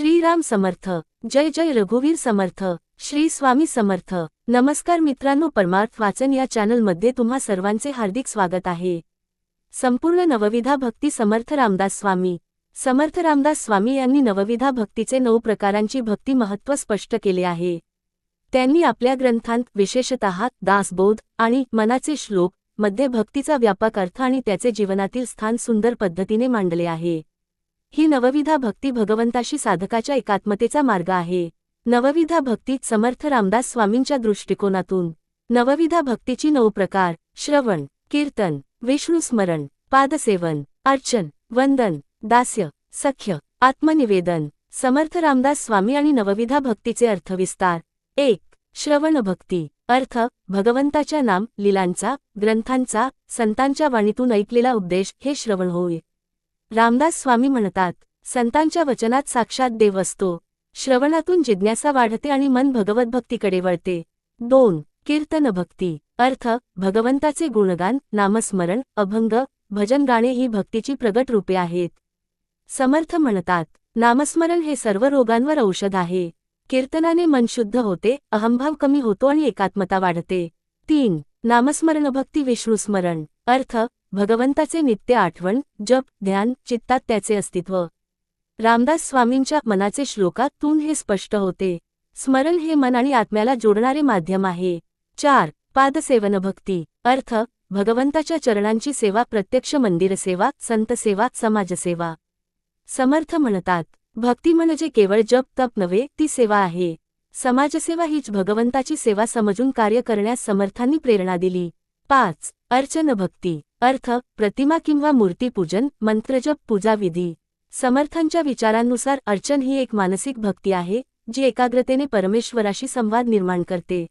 श्रीराम समर्थ. जय जय रघुवीर समर्थ. श्री स्वामी समर्थ. नमस्कार मित्रांनो परमार्थ वाचन या चॅनलमध्ये तुम्हा सर्वांचे हार्दिक स्वागत आहे. संपूर्ण नवविधा भक्ती समर्थ रामदास स्वामी. समर्थ रामदास स्वामी यांनी नवविधा भक्तीचे नऊ प्रकारांची भक्ती महत्त्व स्पष्ट केले आहे. त्यांनी आपल्या ग्रंथांत विशेषतः दासबोध आणि मनाचे श्लोकमध्ये भक्तीचा व्यापक अर्थ आणि त्याचे जीवनातील स्थान सुंदर पद्धतीने मांडले आहे. ही नवविधा भक्ती भगवंताशी साधकाच्या एकात्मतेचा मार्ग आहे. नवविधा भक्तीत समर्थ रामदास स्वामींच्या दृष्टिकोनातून. नवविधा भक्तीची नऊ प्रकार श्रवण कीर्तन विष्णुस्मरण पादसेवन अर्चन वंदन दास्य सख्य आत्मनिवेदन समर्थ रामदास स्वामी आणि नवविधा भक्तीचे अर्थविस्तार. एक श्रवण भक्ती. अर्थ भगवंताच्या नाम लिलांचा ग्रंथांचा संतांच्या वाणीतून ऐकलेला उपदेश हे श्रवण होय. रामदास स्वामी म्हणतात संतांच्या वचनात साक्षात देव असतो. श्रवणातून जिज्ञासा वाढते आणि मन भगवतभक्तीकडे वळते. दोन कीर्तन भक्ती. अर्थ भगवंताचे गुणगान नामस्मरण अभंग भजन गाणे ही भक्तीची प्रगट रूपे आहेत. समर्थ म्हणतात नामस्मरण हे सर्व रोगांवर औषध आहे. कीर्तनाने मन शुद्ध होते अहंभाव कमी होतो आणि एकात्मता वाढते. तीन नामस्मरण भक्ती विष्णुस्मरण. अर्थ भगवंताचे नित्य आठवण जप ध्यान चित्तात त्याचे अस्तित्व. रामदास स्वामींच्या मनाचे श्लोकातून हे स्पष्ट होते. स्मरण हे मन आणि आत्म्याला जोडणारे माध्यम आहे. चार पादसेवन भक्ती अर्थ भगवंताच्या चरणांची सेवा प्रत्यक्ष मंदिरसेवा संतसेवा समाजसेवा समर्थ म्हणतात. भक्ती म्हणजे केवळ जप तप नव्हे ती सेवा आहे. समाजसेवा हीच भगवंताची सेवा समजून कार्य करण्यास समर्थांनी प्रेरणा दिली. पाच अर्चन भक्ती अर्थ प्रतिमा किंवा मूर्तीपूजन मंत्रजप पूजाविधी. समर्थांच्या विचारांनुसार अर्चन ही एक मानसिक भक्ती आहे जी एकाग्रतेने परमेश्वराशी संवाद निर्माण करते.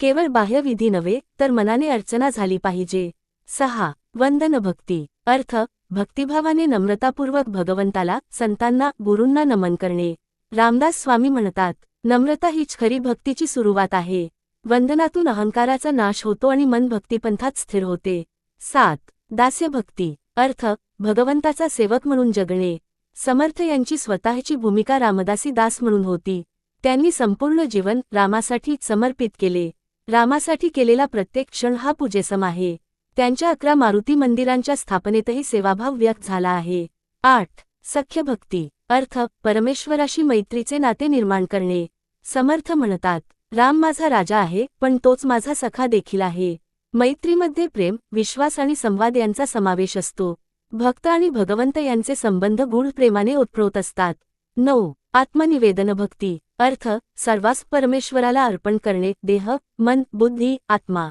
केवळ बाह्यविधी नव्हे तर मनाने अर्चना झाली पाहिजे. सहा वंदन भक्ती. अर्थ भक्तिभावाने नम्रतापूर्वक भगवंताला संतांना गुरूंना नमन करणे. रामदास स्वामी म्हणतात नम्रता हीच खरी भक्तीची सुरुवात आहे. वंदनातून अहंकाराचा नाश होतो आणि मन भक्तिपंथात स्थिर होते. सात. दास्यभक्ती. अर्थ भगवंताचा सेवक म्हणून जगणे. समर्थ यांची स्वतःची भूमिका रामदासी दास म्हणून होती. त्यांनी संपूर्ण जीवन रामासाठी समर्पित केले. रामासाठी केलेला प्रत्येक क्षण हा पूजेसम आहे. त्यांच्या अकरा मारुती मंदिरांच्या स्थापनेतही सेवाभाव व्यक्त झाला आहे. आठ. सख्यभक्ती. अर्थ परमेश्वराशी मैत्रीचे नाते निर्माण करणे. समर्थ म्हणतात राम माझा राजा आहे पण तोच माझा सखा देखील आहे. मैत्रीमध्ये प्रेम विश्वास आणि संवाद यांचा समावेश असतो. भक्त आणि भगवंत यांचे संबंध गूढ प्रेमाने उत्प्रोत असतात. नऊ. आत्मनिवेदन भक्ती. अर्थ सर्वास परमेश्वराला अर्पण करणे देह मन बुद्धी आत्मा.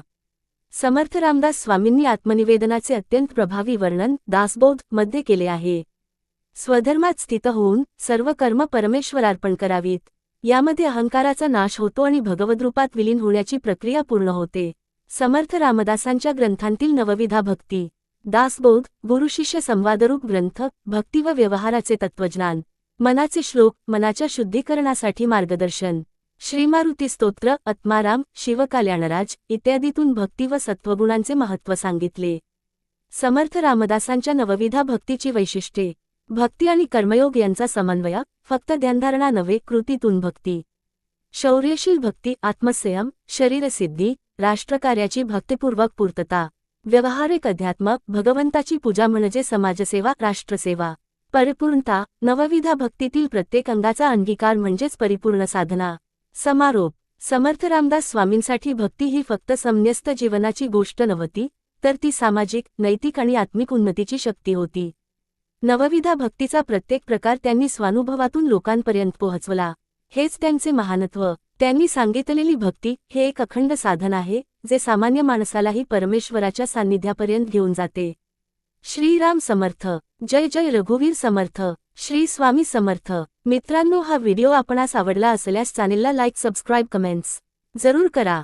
समर्थ रामदास स्वामींनी आत्मनिवेदनाचे अत्यंत प्रभावी वर्णन दासबोधमध्ये केले आहे. स्वधर्मात स्थित होऊन सर्व कर्म परमेश्वरार्पण करावीत. यामध्ये अहंकाराचा नाश होतो आणि भगवद्रूपात विलीन होण्याची प्रक्रिया पूर्ण होते. समर्थ रामदासांच्या ग्रंथांतील नवविधा भक्ती दासबोध गुरुशिष्य संवादरूप ग्रंथ भक्ती व व्यवहाराचे तत्वज्ञान मनाचे श्लोक मनाच्या शुद्धीकरणासाठी मार्गदर्शन श्रीमारुती स्तोत्र आत्माराम शिवकल्याणराज इत्यादीतून भक्ती व सत्वगुणांचे महत्त्व सांगितले. समर्थ रामदासांच्या नवविधा भक्तीची वैशिष्ट्ये भक्ती आणि कर्मयोग यांचा समन्वय फक्त ध्यानधारणा नव्हे कृतीतून भक्ती शौर्यशील भक्ती आत्मसंयम शरीरसिद्धी राष्ट्रकार्याची भक्तिपूर्वक पूर्तता. व्यवहारिक अध्यात्म भगवंताची पूजा म्हणजे समाजसेवा राष्ट्रसेवा. परिपूर्णता नवविधा भक्तीतील प्रत्येक अंगाचा अंगीकार म्हणजेच परिपूर्ण साधना. समारोप. समर्थ रामदास स्वामींसाठी भक्ती ही फक्त समन्यस्त जीवनाची गोष्ट नव्हती तर ती सामाजिक नैतिक आणि आत्मिक उन्नतीची शक्ती होती. नवविधा भक्तीचा प्रत्येक प्रकार त्यांनी स्वानुभवातून लोकांपर्यंत पोहोचवला. हेच त्यांचे महानत्व. त्यांनी सांगितलेली भक्ती हे एक अखंड साधन आहे जे सामान्य माणसालाही परमेश्वराच्या सान्निध्यापर्यंत घेऊन जाते. श्रीराम समर्थ जय जय रघुवीर समर्थ श्री स्वामी समर्थ. मित्रांनो हा व्हिडिओ आपणास आवडला असल्यास चॅनेलला लाईक सबस्क्राईब कमेंट्स जरूर करा.